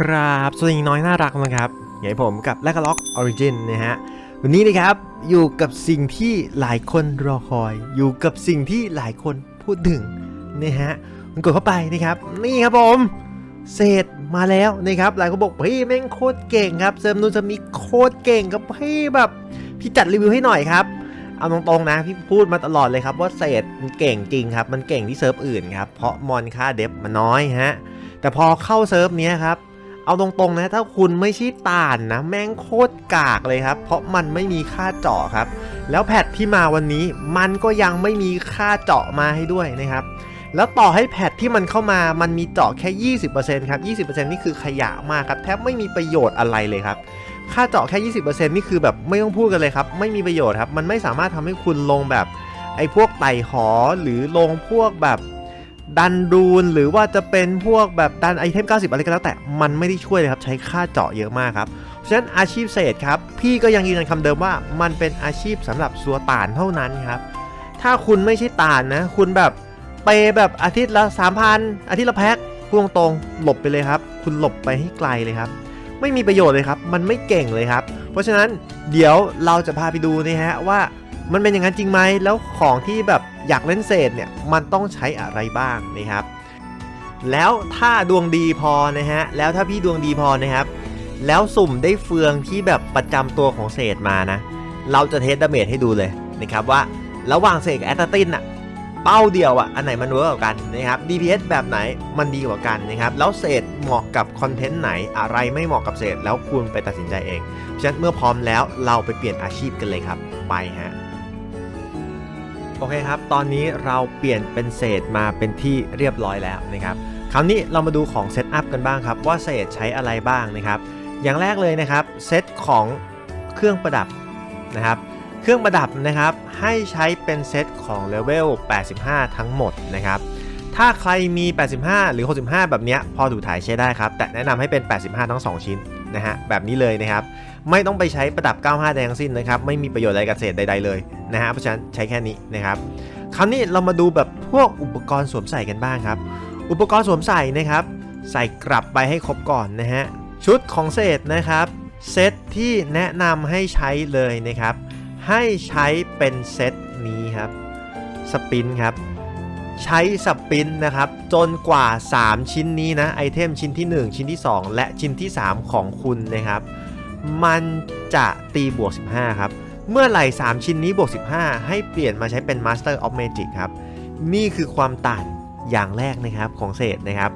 กราบสวัสดีน้อยน่ารักนะครับอย่างผมกับแลกล็อกออริจินนะฮะ วันนี้นะครับอยู่กับสิ่งที่หลายคนรอคอย อยู่กับสิ่งที่หลายคนพูดถึงนะฮะมันกดเข้าไปนะครับ นี่ครับผม เศษมาแล้วนะครับ หลายคนบอกเฮ้ยแม่งโคตรเก่งครับเซิร์ฟนูนจะมีโคตรเก่งครับเฮ้ยแบบพี่จัดรีวิวให้หน่อยครับเอาตรงๆนะพี่พูดมาตลอดเลยครับว่าเศษมันเก่งจริงครับ มันเก่งที่เซิร์ฟอื่นครับเพราะมอนค่าเดฟมันน้อยฮะแต่พอเข้าเซิร์ฟนี้ครับ เอาตรงๆนะ ถ้าคุณไม่ใช่ต่านนะ แม่งโคตรกากเลยครับ เพราะมันไม่มีค่าเจาะครับ แล้วแพทที่มาวันนี้มันก็ยังไม่มีค่าเจาะมาให้ด้วยนะครับ แล้วต่อให้แพทที่มันเข้ามามันมีเจาะแค่ 20%ครับ 20%นี่คือขยะมากครับ แทบไม่มีประโยชน์อะไรเลยครับค่าเจาะแค่ 20%นี่คือแบบไม่ต้องพูดกันเลยครับ ไม่มีประโยชน์ครับ มันไม่สามารถทำให้คุณลงแบบไอ้พวกไต่หอหรือลงพวกแบบ ดันรูนหรือว่าจะเป็นพวกแบบดันไอเทม 90 อะไรก็แล้วแต่มันไม่ได้ช่วยเลยครับ ใช้ค่าเจาะเยอะมากครับเพราะฉะนั้นอาชีพเศษครับ พี่ก็ยังยืนยันคำเดิมว่ามันเป็นอาชีพสำหรับสัวต่านเท่านั้นครับ ถ้าคุณไม่ใช่ต่านนะ คุณแบบเปแบบอาทิตย์ละ 3,000 อาทิตย์ละแพ็คพูดตรงหลบไปเลยครับ คุณหลบไปให้ไกลเลยครับ ไม่มีประโยชน์เลยครับ มันไม่เก่งเลยครับ เพราะฉะนั้นเดี๋ยวเราจะพาไปดูนะฮะว่า มันเป็นอย่างนั้นจริงไหมแล้วของที่แบบอยากเล่นเศษเนี่ยมันต้องใช้อะไรบ้างนะครับ แล้วถ้าดวงดีพอนะฮะแล้วถ้าพี่ดวงดีพอนะครับ แล้วสุ่มได้เฟืองที่แบบประจำตัวของเศษมานะ เราจะเทสดาเมจให้ดูเลยนะครับว่าระหว่างเศษกับแอตตาตินอะเป้าเดียวอะอันไหนมันเวิร์กกว่ากันนะครับ DPS แบบไหนมันดีกว่ากันนะครับ แล้วเศษเหมาะกับคอนเทนต์ไหนอะไรไม่เหมาะกับเศษแล้วคุณไปตัดสินใจเอง ฉะนั้นเมื่อพร้อมแล้วเราไปเปลี่ยนอาชีพกันเลยครับ ไปฮะ โอเคครับ ตอนนี้เราเปลี่ยนเป็นเศษมาเป็นที่เรียบร้อยแล้วนะครับคราวนี้เรามาดูของเซตอัพกันบ้างครับว่าเศษใช้อะไรบ้างนะครับ อย่างแรกเลยนะครับเซตของเครื่องประดับนะครับ เครื่องประดับนะครับให้ใช้เป็นเซตของเลเวล85 ทั้งหมดนะครับ ถ้าใครมี 85 หรือ 65 แบบเนี้ยพอดูถ่ายใช้ได้ครับ แต่แนะนำให้เป็น 85 ทั้ง 2 ชิ้นนะฮะ แบบนี้เลยนะครับ ไม่ต้องไปใช้ประดับ 95ใดทั้งสิ้นนะครับ ไม่มีประโยชน์อะไรกับเศษใด ๆ เลยนะฮะ เพราะฉะนั้นใช้แค่นี้นะครับ คราวนี้เรามาดูแบบพวกอุปกรณ์สวมใส่กันบ้างครับ อุปกรณ์สวมใส่นะครับ ใส่กลับไปให้ครบก่อนนะฮะ ชุดของเศษนะครับเซตที่แนะนำให้ใช้เลยนะครับ ให้ใช้เป็นเซตนี้ครับ สปินครับ ใช้สปินนะครับจนกว่า 3 ชิ้นนี้นะไอเทมชิ้นที่ 1 ชิ้นที่ 2 และชิ้นที่ 3 ของคุณนะครับ มันจะตีบวก 15 ครับ เมื่อไหร่ 3 ชิ้นนี้บวก 15 ให้เปลี่ยนมาใช้เป็น Master of Magic ครับ นี่คือความต่างอย่างแรกนะครับของเศษนะครับ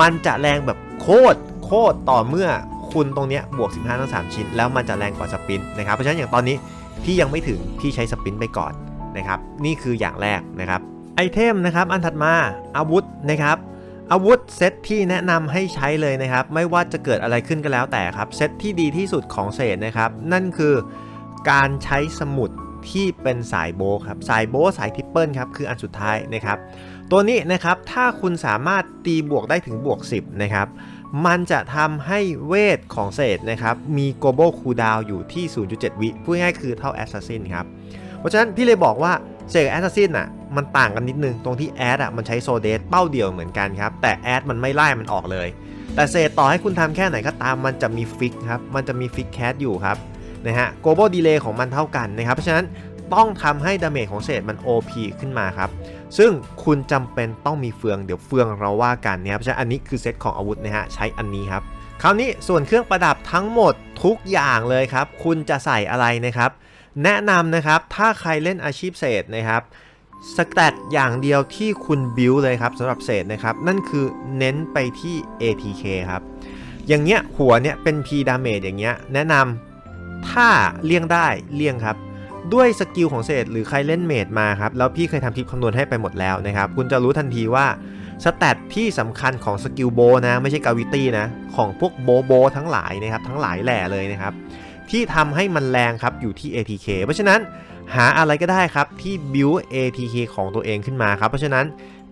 มันจะแรงแบบโคตรโคตรต่อเมื่อคุณตรงเนี้ยบวก 15 ทั้ง 3 ชิ้น แล้วมันจะแรงกว่าสปินนะครับเพราะฉะนั้นอย่างตอนนี้พี่ยังไม่ถึงพี่ใช้สปินไปก่อนนะครับ นี่คืออย่างแรกนะครับ ไอเทมนะครับอันถัดมาอาวุธนะครับอาวุธเซตที่แนะนำให้ใช้เลยนะครับ ไม่ว่าจะเกิดอะไรขึ้นก็แล้วแต่ครับเซตที่ดีที่สุดของเศษนะครับ นั่นคือการใช้สมุดที่เป็นสายโบครับสายโบสายทิปเปิลครับคืออันสุดท้ายนะครับ ตัวนี้นะครับถ้าคุณสามารถตีบวกได้ถึงบวก 10 นะครับ มันจะทำให้เวทของเศษนะครับ มี global cooldown อยู่ที่ 0.7 วิพูดง่ายคือเท่า assassin ครับ เพราะฉะนั้นพี่เลยบอกว่า เศษกับแอสซัสซินอะมันต่างกันนิดนึงตรงที่แอดอะมันใช้โซเดสเป้าเดียวเหมือนกันครับ แต่แอดมันไม่ไล่มันออกเลย แต่เศษต่อให้คุณทำแค่ไหนก็ตามมันจะมีฟิกครับ มันจะมีฟิกแคสอยู่ครับนะฮะ global delay ของมันเท่ากันนะครับ เพราะฉะนั้นต้องทำให้ดาเมจของเศษมัน OP ขึ้นมาครับ ซึ่งคุณจำเป็นต้องมีเฟืองเดี๋ยวเฟืองเราว่ากันนะครับเพราะฉะนั้นอันนี้คือเซตของอาวุธนะฮะใช้อันนี้ครับคราวนี้ส่วนเครื่องประดับทั้งหมดทุกอย่างเลยครับ คุณจะใส่อะไรนะครับ แนะนำนะครับ ถ้าใครเล่นอาชีพเศษนะครับสแตทอย่างเดียวที่คุณบิวเลยครับสำหรับเศษนะครับ นั่นคือเน้นไปที่ ATK ครับ อย่างเงี้ยหัวเนี่ยเป็น P damage อย่างเงี้ยแนะนำถ้าเลี่ยงได้เลี่ยงครับ ด้วยสกิลของเศษหรือใครเล่นเมดมาครับ แล้วพี่เคยทำคลิปคำนวณให้ไปหมดแล้วนะครับ คุณจะรู้ทันทีว่าสแตทที่สำคัญของสกิลโบนะ ไม่ใช่กาวิตี้นะ ของพวกโบโบทั้งหลายนะครับ ทั้งหลายแหล่เลยนะครับ ที่ทำให้มันแรงครับอยู่ที่ ATK เพราะฉะนั้นหาอะไรก็ได้ครับที่ build ATK ของตัวเองขึ้นมาครับ เพราะฉะนั้น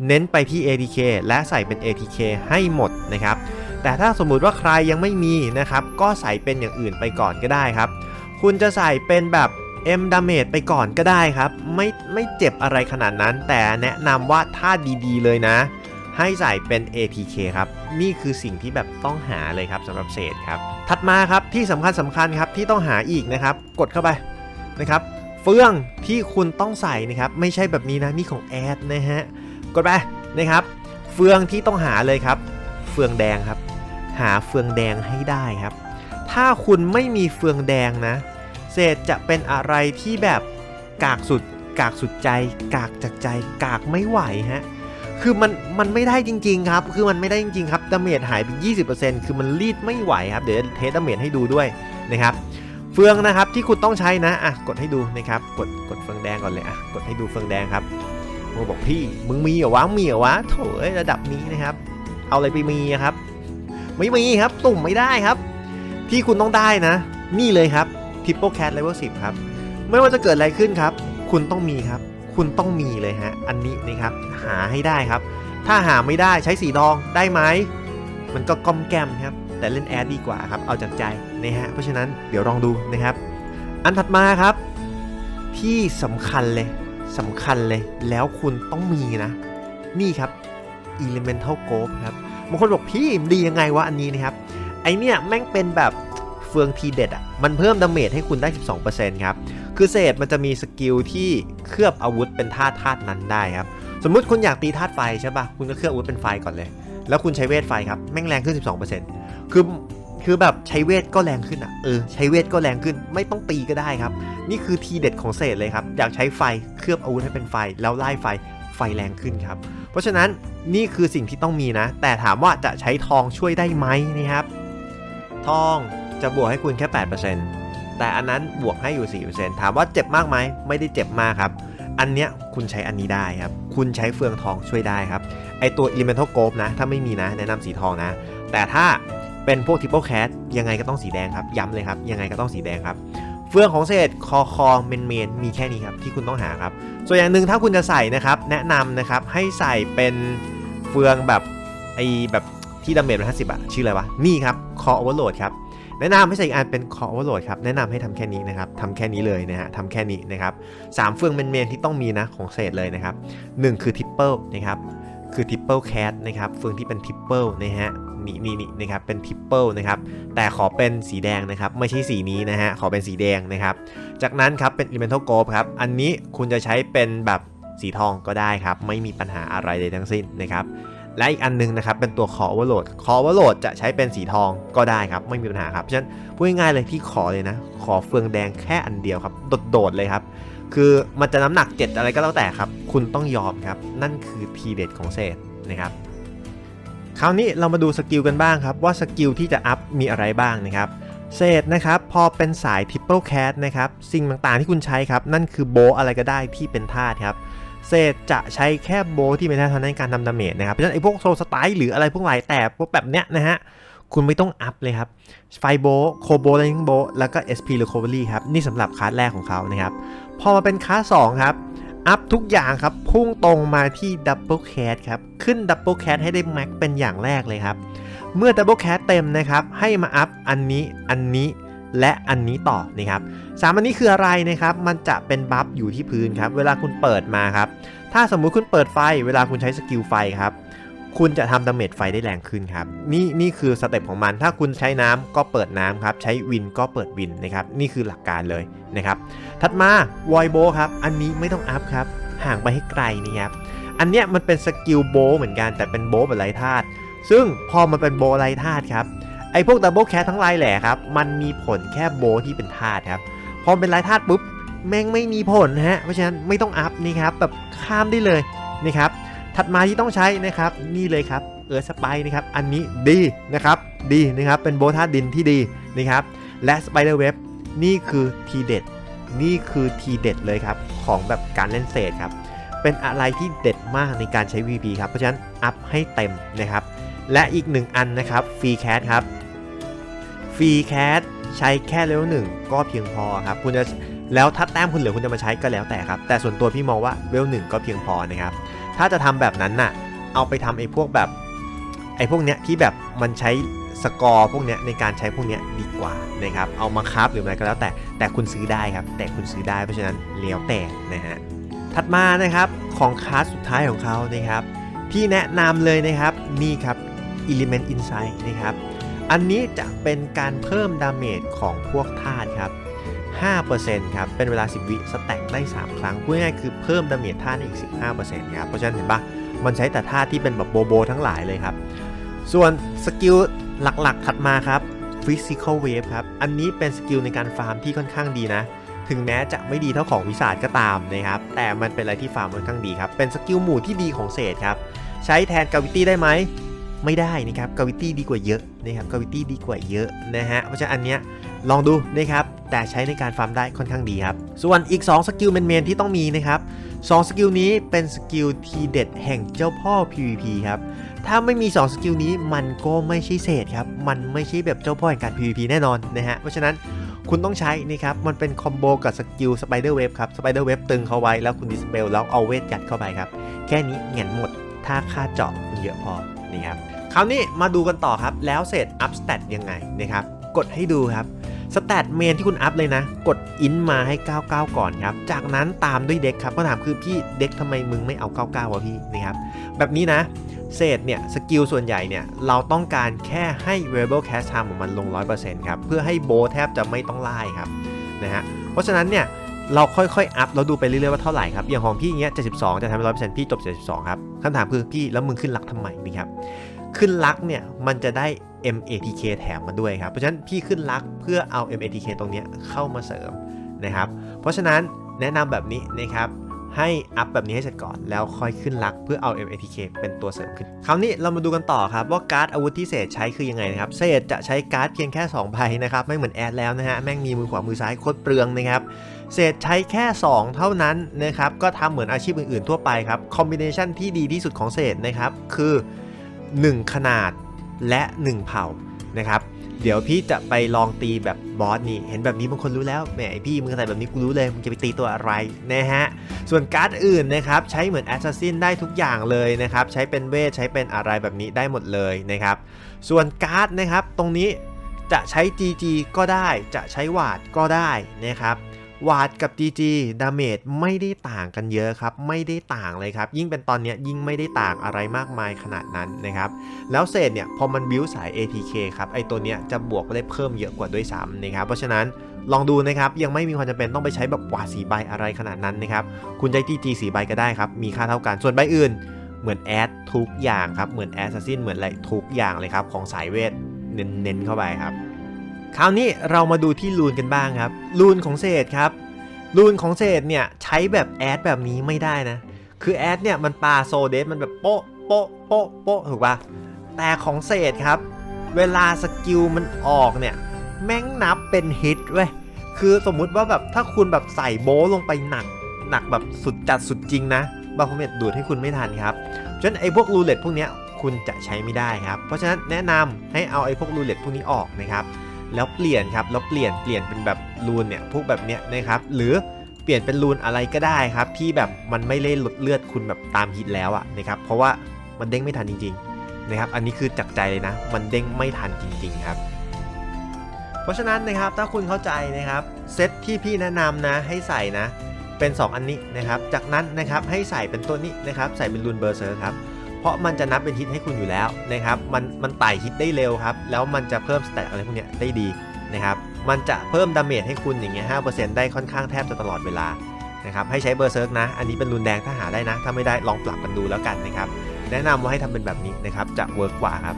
เน้นไปที่ ATK และใส่เป็น ATK ให้หมดนะครับ แต่ถ้าสมมุติว่าใครยังไม่มีนะครับ ก็ใส่เป็นอย่างอื่นไปก่อนก็ได้ครับ คุณจะใส่เป็นแบบ M damage ไปก่อนก็ได้ครับ ไม่ไม่เจ็บอะไรขนาดนั้น แต่แนะนำว่าถ้าดีๆเลยนะ ให้ใส่เป็น ATK ครับ นี่คือสิ่งที่แบบต้องหาเลยครับสำหรับเศษครับ ถัดมาครับที่สำคัญสำคัญครับที่ต้องหาอีกนะครับ กดเข้าไปนะครับเฟืองที่คุณต้องใส่นะครับไม่ใช่แบบนี้นะนี่ของแอดนะฮะกดไปนะครับ เฟืองที่ต้องหาเลยครับ เฟืองแดงครับ หาเฟืองแดงให้ได้ครับ ถ้าคุณไม่มีเฟืองแดงนะ เศษจะเป็นอะไรที่แบบกากสุด กากสุดใจ กากจากใจ กากไม่ไหวฮะ คือมันมันไม่ได้จริงๆครับ คือมันไม่ได้จริงๆครับดาเมจหายไป 20%คือมันรีดไม่ไหวครับ เดี๋ยวเทสดาเมจให้ดูด้วยนะครับ เฟืองนะครับที่คุณต้องใช้นะ อะ กดให้ดูนะครับ กดกดเฟืองแดงก่อนเลย อะ กดให้ดูเฟืองแดงครับโมบอกพี่ มึงมีเหรอวะ มีเหรอวะ โถเอ้ยระดับนี้นะครับ เอาอะไรไปมีอะครับ ไม่มีครับ ตุ่มไม่ได้ครับ ที่คุณต้องได้นะ นี่เลยครับ Triple Cat Level 10ครับ ไม่ว่าจะเกิดอะไรขึ้นครับ คุณต้องมีครับ คุณต้องมีเลยฮะ อันนี้นะครับ หาให้ได้ครับ ถ้าหาไม่ได้ใช้สีดองได้ไหม มันก็ก้อมแกมครับ แต่เล่นแอดดีกว่าครับ เอาจากใจนะฮะ เพราะฉะนั้นเดี๋ยวลองดูนะครับ อันถัดมาครับ ที่สำคัญเลยสำคัญเลย แล้วคุณต้องมีนะ นี่ครับ Elemental g o ครับบางคนบอกพี่ดียังไงวะอันนี้นะครับ ไอเนี่ยแม่งเป็นแบบ เฟืองทีเด็ดอะมันเพิ่มดาเมจให้คุณได้ 12%ครับ คือเศษมันจะมีสกิลที่เคลือบอาวุธเป็นธาตุธาตุนั้นได้ครับ สมมุติคุณอยากตีธาตุไฟใช่ปะคุณก็เคลือบอาวุธเป็นไฟก่อนเลย แล้วคุณใช้เวทไฟครับ แม่งแรงขึ้น 12%คือคือแบบใช้เวทก็แรงขึ้นอะ เออ ใช้เวทก็แรงขึ้น ไม่ต้องตีก็ได้ครับ นี่คือทีเด็ดของเศษเลยครับ อยากใช้ไฟเคลือบอาวุธให้เป็นไฟ แล้วไล่ไฟ ไฟแรงขึ้นครับ เพราะฉะนั้นนี่คือสิ่งที่ต้องมีนะ แต่ถามว่าจะใช้ทองช่วยได้ไหมนะครับ ทอง จะบวกให้คุณแค่ 8%แต่อันนั้นบวกให้อยู่ 4%ถามว่าเจ็บมากไหมไม่ได้เจ็บมากครับ อันเนี้ยคุณใช้อันนี้ได้ครับ คุณใช้เฟืองทองช่วยได้ครับ ไอตัว Elemental g o p นะ ถ้าไม่มีนะ แนะนำสีทองนะ แต่ถ้าเป็นพวก Triple Cat ยังไงก็ต้องสีแดงครับ ย้ำเลยครับ ยังไงก็ต้องสีแดงครับเฟืองของเศษคอคอเมนเมนมีแค่นี้ครับที่คุณต้องหาครับ ส่วนอย่างหนึ่งถ้าคุณจะใส่นะครับ แนะนำนะครับให้ใส่เป็นเฟืองแบบไอแบบที่ดาเมจเป็นห้าสิบอะชื่ออะไรวะ นี่ครับคอโอเวอร์โหลดครับ แนะนำให้ใส่อีกอันเป็นคอโอเวอร์โหลดครับ แนะนำให้ทำแค่นี้นะครับทำแค่นี้เลยนะฮะทำแค่นี้นะครับสามเฟืองเมนเมนที่ต้องมีนะของเศษเลยนะครับหนึ่งคือทิปเปิลนะครับคือทิปเปิลแคทนะครับเฟืองที่เป็นทิปเปิลนะฮะนี่นี่นี่นะครับเป็นทิปเปิลนะครับแต่ขอเป็นสีแดงนะครับไม่ใช่สีนี้นะฮะขอเป็นสีแดงนะครับจากนั้นครับเป็น Elemental g o p ครับอันนี้คุณจะใช้เป็นแบบสีทองก็ได้ครับไม่มีปัญหาอะไรเลยทั้งสิ้นนะครับ และอีกอันนึงนะครับเป็นตัว Core Overload Core Overload จะใช้เป็นสีทองก็ได้ครับ ไม่มีปัญหาครับเพราะฉะนั้นพูดง่ายๆเลยที่ขอเลยนะ ขอเฟืองแดงแค่อันเดียวครับ โดดๆเลยครับ คือมันจะน้ำหนัก 7 อะไรก็แล้วแต่ครับ คุณต้องยอมครับ นั่นคือทีเด็ดของเศษนะครับคราวนี้เรามาดูสกิลกันบ้างครับ ว่าสกิลที่จะอัพมีอะไรบ้างนะครับเศษนะครับ พอเป็นสาย Triple Cat นะครับ สิ่งต่างๆที่คุณใช้ครับ นั่นคือโบอะไรก็ได้ที่เป็นธาตุครับ เศษจะใช้แค่โบที่เป็นเท่านั้นในการทำดาเมจนะครับเพราะฉะนั้นไอ้พวกโซลสไตล์หรืออะไรพวกไรแต่พวกแบบเนี้ยนะฮะคุณไม่ต้องอัพเลยครับ ไฟโบโคโบไลนิงโบแล้วก็ SP Recovery ครับ นี่สำหรับคลาสแรกของเขานะครับ พอมาเป็นคลาส2ครับ อัพทุกอย่างครับ พุ่งตรงมาที่ดับเบิลแคทครับ ขึ้นดับเบิลแคทให้ได้แม็กเป็นอย่างแรกเลยครับ เมื่อดับเบิลแคทเต็มนะครับ ให้มาอัพอันนี้อันนี้ และอันนี้ต่อนะครับสามอันนี้คืออะไรนะครับ มันจะเป็นบัฟอยู่ที่พื้นครับ เวลาคุณเปิดมาครับ ถ้าสมมุติคุณเปิดไฟ เวลาคุณใช้สกิลไฟครับ คุณจะทำดาเมจไฟได้แรงขึ้นครับ นี่นี่คือสเต็ปของมัน ถ้าคุณใช้น้ำก็เปิดน้ำครับ ใช้วินก็เปิดวินนะครับ นี่คือหลักการเลยนะครับ ถัดมาวอยโบครับ อันนี้ไม่ต้องอัพครับ ห่างไปให้ไกลนี่ครับ อันเนี้ยมันเป็นสกิลโบเหมือนกันแต่เป็นโบแบบไร้ธาตุซึ่งพอมันเป็นโบไร้ธาตุครับ ไอ้พวกดับเบิลแคททั้งหลายแหละครับ มันมีผลแค่โบที่เป็นธาตุครับ พอเป็นไร้ธาตุปุ๊บ แม่งไม่มีผลฮะ เพราะฉะนั้นไม่ต้องอัพนี่ครับ แบบข้ามได้เลยนี่ครับ ถัดมาที่ต้องใช้นะครับ นี่เลยครับ เออสไปนะครับ อันนี้ดีนะครับ ดีนะครับ เป็นโบธาตุดินที่ดีนะครับ และสไปเดอร์เว็บนี่คือทีเด็ด นี่คือทีเด็ดเลยครับ ของแบบการเล่นเศษครับ เป็นอะไรที่เด็ดมากในการใช้ VP ครับ เพราะฉะนั้นอัพให้เต็มนะครับ และอีกหนึ่งอันนะครับฟรีแคสครับ รีแคสใช้แค่เลเวลหนึ่งก็เพียงพอครับคุณจะแล้วถ้าแต้มคุณเหลือคุณจะมาใช้ก็แล้วแต่ครับ แต่ส่วนตัวพี่มองว่าเลเวลหนึ่งก็เพียงพอนะครับ ถ้าจะทำแบบนั้นน่ะ เอาไปทำไอ้พวกแบบไอ้พวกเนี้ยที่แบบมันใช้สกอร์พวกเนี้ยในการใช้พวกเนี้ยดีกว่านะครับ เอามาคราฟหรืออะไรก็แล้วแต่ แต่คุณซื้อได้ครับ แต่คุณซื้อได้เพราะฉะนั้นเลี้ยวแต่นะฮะ ถัดมานะครับของคลาสสุดท้ายของเขานะครับที่แนะนำเลยนะครับนี่ครับ Element Insight นะครับ อันนี้จะเป็นการเพิ่มดาเมจของพวกธาตุครับ 5%ครับ เป็นเวลา 10 วิสแต็กได้ 3 ครั้งพูดง่ายคือเพิ่มดาเมจธาตุอีก 15%ครับ เพราะฉะนั้นเห็นปะมันใช้แต่ธาตุที่เป็นแบบโบโบทั้งหลายเลยครับ ส่วนสกิลหลักๆถัดมาครับ Physical Wave ครับ อันนี้เป็นสกิลในการฟาร์มที่ค่อนข้างดีนะ ถึงแม้จะไม่ดีเท่าของวิสาดก็ตามนะครับ แต่มันเป็นอะไรที่ฟาร์มค่อนข้างดีครับ เป็นสกิลหมู่ที่ดีของเศษครับ ใช้แทนกาวิตี้ได้ไหม ไม่ได้นะครับกาวิตี้ดีกว่าเยอะนะครับกาวิตี้ดีกว่าเยอะนะฮะเพราะฉะนั้นอันเนี้ยลองดูนะครับแต่ใช้ในการฟาร์มได้ค่อนข้างดีครับ ส่วนอีก 2 สกิลเมนๆที่ต้องมีนะครับ2สกิลนี้เป็นสกิลทีเด็ดแห่งเจ้าพ่อ PVP ครับ ถ้าไม่มี 2 สกิลนี้มันก็ไม่ใช่เศษครับ มันไม่ใช่แบบเจ้าพ่อแห่งการ PVP แน่นอนนะฮะ เพราะฉะนั้นคุณต้องใช้นะครับ มันเป็นคอมโบกับสกิลสไปเดอร์เวฟครับ สไปเดอร์เวฟตึงเขาไว้แล้วคุณดิสเปลแล้วเอาเวทยัดเข้าไปครับ แค่นี้เงียนหมด ถ้าค่าเจาะมันเยอะพอ นี่ครับคราวนี้มาดูกันต่อครับ แล้วเศษอัพสเตตยังไงนะครับ กดให้ดูครับสแตทเมนที่คุณอัพเลยนะ กดอินมาให้ 99 ก่อนครับ จากนั้นตามด้วยเด็กครับก็ถามคือพี่เด็กทำไมมึงไม่เอา 99 วะพี่นะครับ แบบนี้นะเศษเนี่ยสกิลส่วนใหญ่เนี่ยเราต้องการแค่ให้ variable cast time ของมันลง 100%ครับ เพื่อให้โบแทบจะไม่ต้องไล่ครับนะฮะเพราะฉะนั้นเนี่ย เราค่อยๆอัพเราดูไปเรื่อยๆว่าเท่าไหร่ครับอย่างของพี่เงี้ย72จะทำให้ร้อยเปอร์เซ็นต์พี่จบ72ครับคำถามคือพี่แล้วมึงขึ้นลักทำไมนี่ครับขึ้นลักเนี่ยมันจะได้ MATK แถมมาด้วยครับเพราะฉะนั้นพี่ขึ้นลักเพื่อเอา MATK ตรงเนี้ยเข้ามาเสริมนะครับ เพราะฉะนั้นแนะนำแบบนี้นะครับ ให้อัพแบบนี้ให้เสร็จก่อน แล้วค่อยขึ้นลักเพื่อเอา MATK เป็นตัวเสริมขึ้น คราวนี้เรามาดูกันต่อครับว่าการ์ดอาวุธที่เศษใช้คือยังไงนะครับ เศษจะใช้การ์ดเพียงแค่2ใบนะครับ ไม่เหมือนแอดแล้วนะฮะ แม่งมีมือขวา มือซ้ายโคตรเปลืองนะครับเศษใช้แค่ 2 เท่านั้นนะครับ ก็ทำเหมือนอาชีพอื่นๆ ทั่วไปครับ คอมบิเนชันที่ดีที่สุดของเศษนะครับคือ 1 ขนาดและ 1 เผ่านะครับ เดี๋ยวพี่จะไปลองตีแบบบอสนี่ เห็นแบบนี้บางคนรู้แล้ว แหมพี่มึงใส่แบบนี้กูรู้เลย มึงจะไปตีตัวอะไรนะฮะ ส่วนการ์ดอื่นนะครับ ใช้เหมือนแอสซัสซินได้ทุกอย่างเลยนะครับ ใช้เป็นเวท ใช้เป็นอะไรแบบนี้ได้หมดเลยนะครับ ส่วนการ์ดนะครับ ตรงนี้จะใช้ GG ก็ได้ จะใช้วาดก็ได้นะครับ วาดกับ GG ดาเมจไม่ได้ต่างกันเยอะครับ ไม่ได้ต่างเลยครับ ยิ่งเป็นตอนนี้ยิ่งไม่ได้ต่างอะไรมากมายขนาดนั้นนะครับ แล้วเศษเนี่ยพอมันบิวสาย ATK ครับ ไอตัวเนี้ยจะบวกได้เพิ่มเยอะกว่าด้วยซ้ำนะครับ เพราะฉะนั้นลองดูนะครับ ยังไม่มีความจำเป็นต้องไปใช้แบบกว่าดสีใบอะไรขนาดนั้นนะครับ คุณใช้ GG สีใบก็ได้ครับ มีค่าเท่ากัน ส่วนใบอื่น เหมือนแอดทุกอย่างครับ เหมือนแอสซัสซินเหมือนอะไรทุกอย่างเลยครับของสายเวทเน้นๆเข้าไปครับ คราวนี้เรามาดูที่รูนกันบ้างครับ รูนของเศษครับ รูนของเศษเนี่ยใช้แบบแอดแบบนี้ไม่ได้นะ คือแอดเนี่ยมันปาโซเดสมันแบบโป๊ะโป๊ะโป๊ะโป๊ะถูกปะแต่ของเศษครับ เวลาสกิลมันออกเนี่ยแม่งนับเป็นฮิตเว้ย คือสมมุติว่าแบบถ้าคุณแบบใส่โบลงไปหนัก หนักแบบสุดจัดสุดจริงนะบาโคเมตดูดให้คุณไม่ทันครับฉะนั้นไอ้พวกรูเล็ตพวกเนี้ยคุณจะใช้ไม่ได้ครับ เพราะฉะนั้นแนะนำให้เอาไอ้พวกรูเล็ตพวกนี้ออกนะครับ แล้วเปลี่ยนครับแล้วเปลี่ยนเปลี่ยนเป็นแบบรูนเนี่ยพวกแบบเนี้ยนะครับหรือเปลี่ยนเป็นรูนอะไรก็ได้ครับที่แบบมันไม่เล่ลดเลือดคุณแบบตามฮิตแล้วอะนะครับเพราะว่ามันเด้งไม่ทันจริงๆนะครับอันนี้คือจากใจเลยนะ มันเด้งไม่ทันจริง ๆครับ เพราะฉะนั้นนะครับถ้าคุณเข้าใจนะครับเซตที่พี่แนะนำนะให้ใส่นะเป็น 2 อันนี้นะครับจากนั้นนะครับให้ใส่เป็นตัวนี้นะครับใส่เป็นรูนเบอร์เซอร์ครับ เพราะมันจะนับเป็นฮิตให้คุณอยู่แล้วนะครับ มันมันไต่ฮิตได้เร็วครับ แล้วมันจะเพิ่มสเตตอะไรพวกนี้ได้ดีนะครับ มันจะเพิ่มดาเมจให้คุณอย่างเงี้ยห้ได้ค่อนข้างแทบจะตลอดเวลานะครับ ให้ใช้เบอร์เซิร์กนะ อันนี้เป็นรุนแดงถ้าหาได้นะ ถ้าไม่ได้ลองปรับกันดูแล้วกันนะครับ แนะนำว่าให้ทำเป็นแบบนี้นะครับ จะเวิร์กกว่าครับ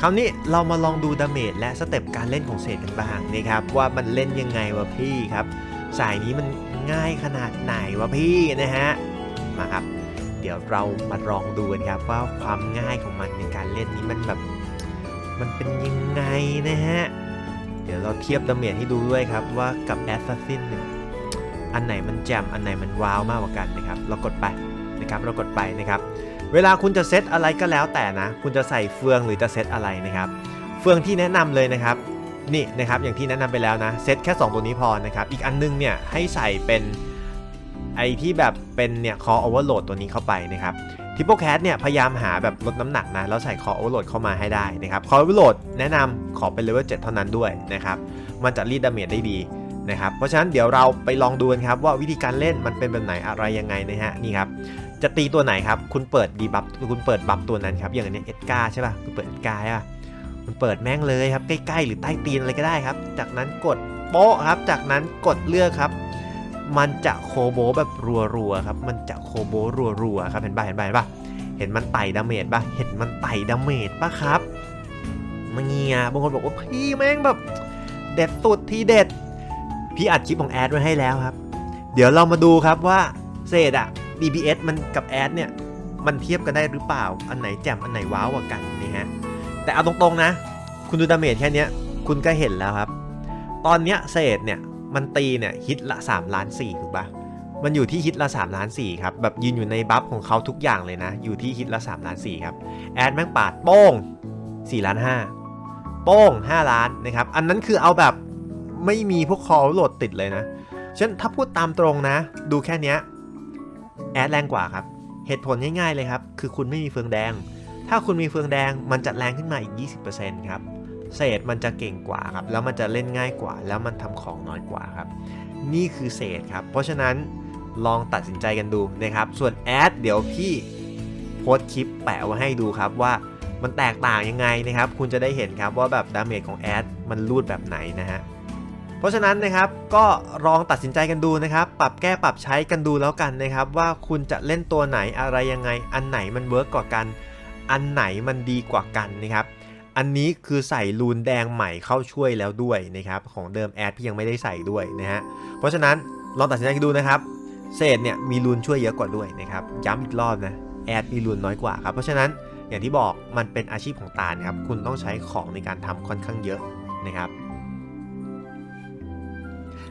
คราวนี้เรามาลองดูดาเมจและสเต็ปการเล่นของเศษกันบ้างนะครับว่ามันเล่นยังไงวะพี่ครับ สายนี้มันง่ายขนาดไหนวะพี่นะฮะมาครับ เดี๋ยวเรามาลองดูกันครับว่าความง่ายของมันในการเล่นนี้มันแบบมันเป็นยังไงนะฮะ เดี๋ยวเราเทียบดาเมจให้ดูด้วยครับว่ากับแอสซัสซินเนี่ยอันไหนมันแจ่มอันไหนมันว้าวมากกว่ากันนะครับ เรากดไปนะครับเรากดไปนะครับ เวลาคุณจะเซตอะไรก็แล้วแต่นะ คุณจะใส่เฟืองหรือจะเซตอะไรนะครับ เฟืองที่แนะนำเลยนะครับนี่นะครับอย่างที่แนะนำไปแล้วนะเซตแค่ 2 ตัวนี้พอนะครับ อีกอันนึงเนี่ยให้ใส่เป็น ไอที่แบบเป็นเนี่ยคอโอเวอร์โหลดตัวนี้เข้าไปนะครับทิปโปแคสเนี่ยพยายามหาแบบลดน้ำหนักนะแล้วใส่คอโอเวอร์โหลดเข้ามาให้ได้นะครับคอโอเวอร์โหลดแนะนำขอเป็นเลเวล7เท่านั้นด้วยนะครับมันจะรีดดาเมจได้ดีนะครับเพราะฉะนั้นเดี๋ยวเราไปลองดูกันครับว่าวิธีการเล่นมันเป็นแบบไหนอะไรยังไงนะฮะนี่ครับจะตีตัวไหนครับคุณเปิดดีบัฟคุณเปิดบัฟตัวนั้นครับอย่างนี้เอ็ดกาใช่ป่ะคุณเปิดเอ็ดกาใช่ป่ะคุณเปิดแม่งเลยครับใกล้ๆ หรือใต้ตีนอะไรก็ได้ครับ จากนั้นกดโป๊ะครับจากนั้นกดเลือกครับ มันจะโคโบแบบรัวๆครับ มันจะโคโบรัวๆครับ เห็นป่ะ เห็นป่ะ เห็นป่ะ เห็นมันไต่ดาเมจป่ะ เห็นมันไต่ดาเมจป่ะครับมาเงียบางคนบอกว่าพี่แม่งแบบเด็ดสุดที่เด็ด พี่อัดคลิปของแอดไว้ให้แล้วครับ เดี๋ยวเรามาดูครับว่าเศษอะ DPS มันกับแอดเนี่ย มันเทียบกันได้หรือเปล่า อันไหนแจ่มอันไหนว้าวกว่ากันนี่ฮะ แต่เอาตรงๆนะ คุณดูดาเมจแค่นี้คุณก็เห็นแล้วครับ ตอนเนี้ยเศษเนี่ย มันตีเนี่ยฮิตละ 3 ล้าน4ถูกปะมันอยู่ที่ฮิตละ3ล้าน4ครับ แบบยืนอยู่ในบัฟของเขาทุกอย่างเลยนะ อยู่ที่ฮิตละ3ล้าน4ครับแอดแม่งปาดโป้ง4ล้าน5โป้ง 5 ล้านนะครับ อันนั้นคือเอาแบบไม่มีพวกคอโหลดติดเลยนะฉะนันถ้าพูดตามตรงนะ ดูแค่เนี้ยแอดแรงกว่าครับ เหตุผลง่ายๆเลยครับ คือคุณไม่มีเฟืองแดง ถ้าคุณมีเฟืองแดงมันจะแรงขึ้นมาอีก 20%ครับ เศษมันจะเก่งกว่าครับ แล้วมันจะเล่นง่ายกว่า แล้วมันทำของน้อยกว่าครับ นี่คือเศษครับ เพราะฉะนั้นลองตัดสินใจกันดูนะครับ ส่วนแอดเดี๋ยวพี่โพสคลิปแปะไว้ให้ดูครับว่ามันแตกต่างยังไงนะครับ คุณจะได้เห็นครับว่าแบบดาเมจของแอดมันรูดแบบไหนนะฮะ เพราะฉะนั้นนะครับก็ลองตัดสินใจกันดูนะครับ ปรับแก้ปรับใช้กันดูแล้วกันนะครับ ว่าคุณจะเล่นตัวไหนอะไรยังไง อันไหนมันเวิร์กกว่ากัน อันไหนมันดีกว่ากันนะครับ อันนี้คือใส่รูนแดงใหม่เข้าช่วยแล้วด้วยนะครับ ของเดิมแอดพี่ยังไม่ได้ใส่ด้วยนะฮะ เพราะฉะนั้นลองตัดสินใจดูนะครับ เศษเนี่ยมีรูนช่วยเยอะกว่าด้วยนะครับ ย้ำอีกรอบนะแอดมีรูนน้อยกว่าครับ เพราะฉะนั้นอย่างที่บอกมันเป็นอาชีพของตาลครับ คุณต้องใช้ของในการทำค่อนข้างเยอะนะครับ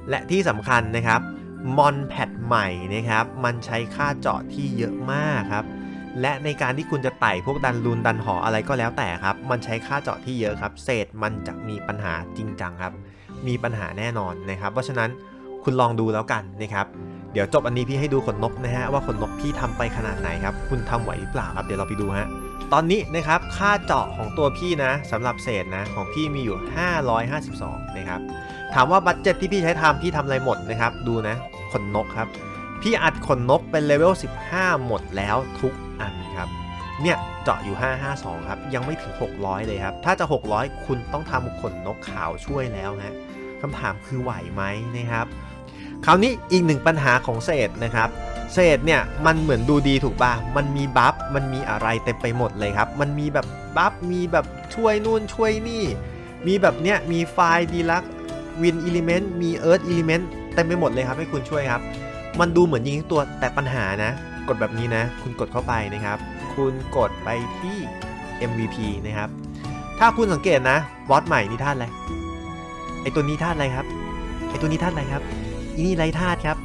และที่สำคัญนะครับมอนแพดใหม่นะครับ มันใช้ค่าเจาะที่เยอะมากครับ และในการที่คุณจะไต่พวกดันรูนดันหออะไรก็แล้วแต่ครับ มันใช้ค่าเจาะที่เยอะครับ เศษมันจะมีปัญหาจริงจังครับ มีปัญหาแน่นอนนะครับ เพราะฉะนั้นคุณลองดูแล้วกันนะครับ เดี๋ยวจบอันนี้พี่ให้ดูขนนกนะฮะว่าขนนกพี่ทำไปขนาดไหนครับ คุณทำไหวหรือเปล่าครับ เดี๋ยวเราไปดูฮะ ตอนนี้นะครับค่าเจาะของตัวพี่นะสำหรับเศษนะของพี่มีอยู่ 552 นะครับ ถามว่าบัตเจ็ตที่พี่ใช้ทำพี่ทำอะไรหมดนะครับ ดูนะขนนกครับ พี่อัดขนนกเป็นเลเวล 15 หมดแล้วทุก เนี่ยเจาะอยู่ 552 ครับ ยังไม่ถึง 600 เลยครับ ถ้าจะ 600 คุณต้องทำขนนกขาวช่วยแล้วฮะคำถามคือไหวไหมนะครับ คราวนี้อีกหนึ่งปัญหาของเศษนะครับ เศษเนี่ยมันเหมือนดูดีถูกป่ะมันมีบัฟ มันมีอะไรเต็มไปหมดเลยครับ มันมีแบบบัฟ มีแบบช่วยนู่นช่วยนี่ มีแบบเนี้ย มีไฟล์ดีลักวินอิเลเมนต์ มีเอิร์ธอิเลเมนต์เต็มไปหมดเลยครับให้คุณช่วยครับ มันดูเหมือนยิงตัวแต่ปัญหานะ กดแบบนี้นะ คุณกดเข้าไปนะครับ คุณกดไปที่ MVP นะครับ ถ้าคุณสังเกตนะบอสใหม่นี่ธาตุอะไรไอตัวนี้ธาตุอะไรครับไอตัวนี้ธาตุอะไรครับอีนี่ไรธาตุครับ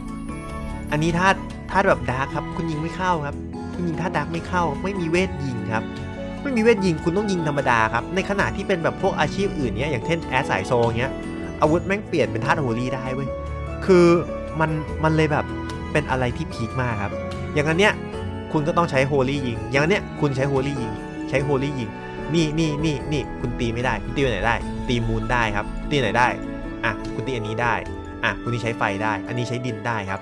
อันนี้ธาตุธาตุแบบดาร์กครับ คุณยิงไม่เข้าครับ คุณยิงธาตุดาร์กไม่เข้า ไม่มีเวทยิงครับ ไม่มีเวทยิงคุณต้องยิงธรรมดาครับ ในขณะที่เป็นแบบพวกอาชีพอื่นเนี้ยอย่างเช่นแอสสายโซเงี้ยอาวุธแม่งเปลี่ยนเป็นธาตุโฮลี่ได้เว้ยคือมันมันเลยแบบเป็นอะไรที่พีคมากครับ อย่างนั้นเนี้ย คุณก็ต้องใช้โฮลี่ยิง อย่างเนี้ยคุณใช้โฮลี่ยิง ใช้โฮลี่ยิง นี่นี่นี่นี่คุณตีไม่ได้ คุณตีไปไหนได้ ตีมูนได้ครับ ตีไหนได้ อะ คุณตีอันนี้ได้ อะ คุณนี่ใช้ไฟได้ อันนี้ใช้ดินได้ครับ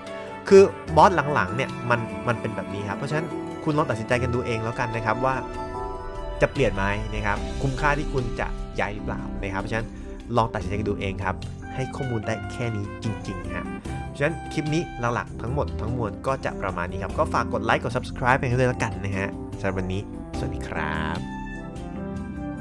คือบอสหลังๆเนี่ยมันมันเป็นแบบนี้ครับ เพราะฉะนั้นคุณลองตัดสินใจกันดูเองแล้วกันนะครับว่าจะเปลี่ยนไหมนะครับ คุ้มค่าที่คุณจะย้ายหรือเปล่านะครับ เพราะฉะนั้นลองตัดสินใจกันดูเองครับ ให้ข้อมูลได้แค่นี้จริงๆฮะเพราะ ฉะนั้นคลิปนี้หลักๆทั้งหมดทั้งมวลก็จะประมาณนี้ครับ ก็ฝากกดไลค์กด subscribe ไปให้ด้วยแล้วกันนะฮะสำหรับวันนี้ สวัสดีครับ